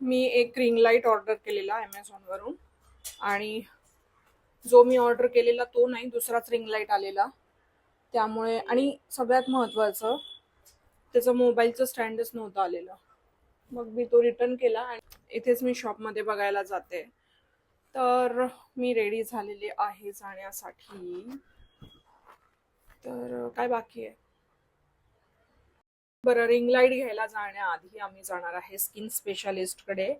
मी एक ring light order केलेला ॲमेझॉनवरून आणि जो मी ऑर्डर केलेला तो नाही दुसराच रिंग लाइट आलेला. त्यामुळे आणि सगळ्यात महत्त्वाचं त्याचं मोबाईलचं स्टँडच नव्हतं आलेलं. मग मी तो रिटर्न केला आणि इथेच मी शॉपमध्ये बघायला जाते. तर मी रेडी झालेली आहे जाण्यासाठी. तर काय बाकी आहे? बरं रिंग लाइट घ्यायला जाण्याआधी आम्ही जाणार आहे स्किन स्पेशालिस्टकडे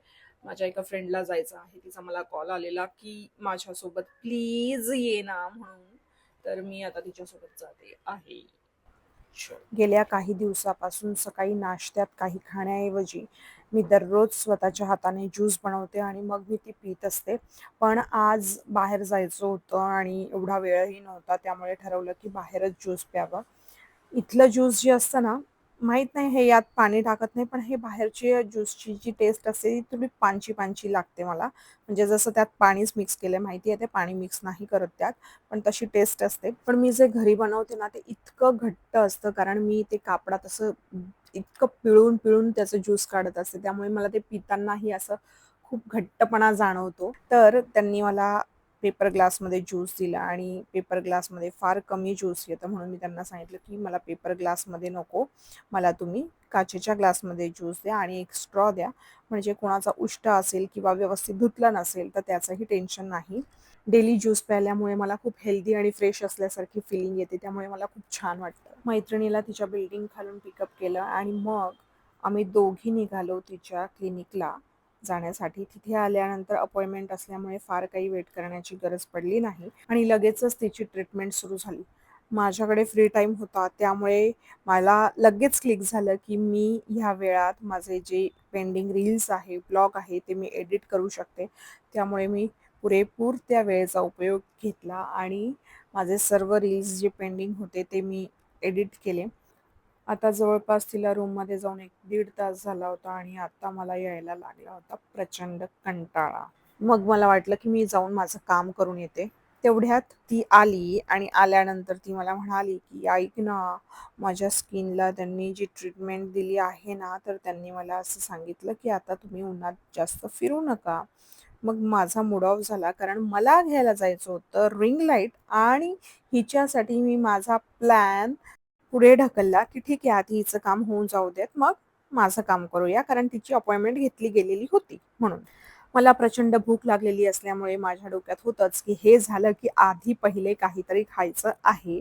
माझ्या एका फ्रेंडला जायचं आहे. तिचा मला कॉल आलेला की माझ्यासोबत प्लीज ये ना म्हणून. तर मी आता तिच्यासोबत जाते आहे. गेल्या काही दिवसापासून सकाळी नाश्त्यात काही खाण्याऐवजी मी दररोज स्वतःच्या हाताने ज्यूस बनवते आणि मग मी ती पित असते. पण आज बाहेर जायचं होतं आणि एवढा वेळही नव्हता त्यामुळे ठरवलं की बाहेरच ज्यूस प्यावं. इथलं ज्यूस जे असतं ना माहीत नाही हे यात पाणी टाकत नाही पण हे बाहेरची ज्यूसची जी टेस्ट असते ती थोडी पानची पानची लागते मला. म्हणजे जसं त्यात पाणीच मिक्स केलं माहिती आहे ते पाणी मिक्स नाही करत त्यात पण तशी टेस्ट असते. पण मी जे घरी बनवते ना ते इतकं घट्ट असतं कारण मी ते कापडात असं इतकं पिळून पिळून त्याचं ज्यूस काढत असते त्यामुळे मला ते पितानाही असं खूप घट्टपणा जाणवतो. तर त्यांनी मला पेपर ग्लासमध्ये ज्यूस दिला आणि पेपर ग्लासमध्ये फार कमी ज्यूस येतं म्हणून मी त्यांना सांगितलं की मला पेपर ग्लासमध्ये नको मला तुम्ही काचेच्या ग्लासमध्ये ज्यूस द्या आणि एक स्ट्रॉ द्या. म्हणजे कोणाचा उष्ट असेल किंवा व्यवस्थित धुतला नसेल तर त्याचंही टेन्शन नाही. डेली ज्यूस प्यायल्यामुळे मला खूप हेल्दी आणि फ्रेश असल्यासारखी फिलिंग येते त्यामुळे मला खूप छान वाटतं. मैत्रिणीला तिच्या बिल्डिंग खालून पिकअप केलं आणि मग आम्ही दोघी निघालो तिच्या क्लिनिकला. जाण्यासाठी तिथे आल्यानंतर अपॉइंटमेंट असल्यामुळे फार काही वेट करण्याची गरज पडली नाही आणि लगेचच तिची ट्रीटमेंट सुरू झाली. माझ्याकडे फ्री टाईम होता त्यामुळे मला लगेच क्लिक झालं की मी ह्या वेळात माझे जे पेंडिंग रील्स आहे ब्लॉग आहे ते मी एडिट करू शकते. त्यामुळे मी पुरेपूर त्या वेळेचा उपयोग घेतला आणि माझे सर्व रील्स जे पेंडिंग होते ते मी एडिट केले. आता जवळपास तिला रूममध्ये जाऊन एक दीड तास झाला होता आणि आता मला यायला लागला होता प्रचंड कंटाळा. मग मला वाटलं की मी जाऊन माझं काम करून येते. तेवढ्यात ती आली आणि आल्यानंतर ती मला म्हणाली की ऐक ना माझ्या स्किनला त्यांनी जी ट्रीटमेंट दिली आहे ना तर त्यांनी मला असं सांगितलं की आता तुम्ही उन्हात जास्त फिरू नका. मग माझा मूड ऑफ झाला कारण मला घ्यायला जायचं होतं रिंग लाइट आणि हिच्यासाठी मी माझा प्लॅन पुढे ढकलला की ठीक आहे आधी हिचं काम होऊन जाऊ देत मग माझं काम करूया कारण तिची अपॉइंटमेंट घेतली गेलेली होती म्हणून. मला प्रचंड भूक लागलेली असल्यामुळे माझ्या डोक्यात होतंच की हे झालं की आधी पहिले काहीतरी खायचं आहे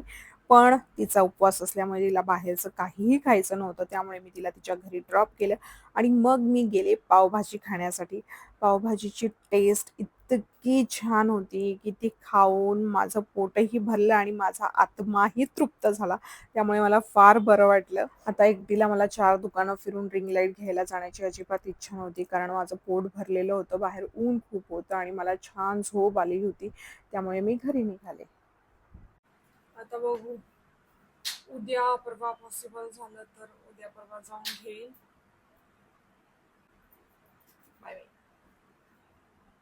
पण तिचा उपवास असल्यामुळे तिला बाहेरचं काहीही खायचं नव्हतं त्यामुळे मी तिला तिच्या घरी ड्रॉप केलं आणि मग मी गेले पावभाजी खाण्यासाठी. पावभाजीची टेस्ट इतकी छान होती की ती खाऊन माझं पोटही भरलं आणि माझा आत्माही तृप्त झाला. त्यामुळे मला फार बरं वाटलं. आता एकटीला मला चार दुकानं फिरून रिंग लाइट घ्यायला जाण्याची अजिबात इच्छा नव्हती कारण माझं पोट भरलेलं होतं बाहेर ऊन खूप होतं आणि मला छान झोप आली होती. त्यामुळे मी घरी निघाले. आता बघू. उद्या परवा पॉसिबल झालं तर उद्या परवा जाऊन घेईन. Bye bye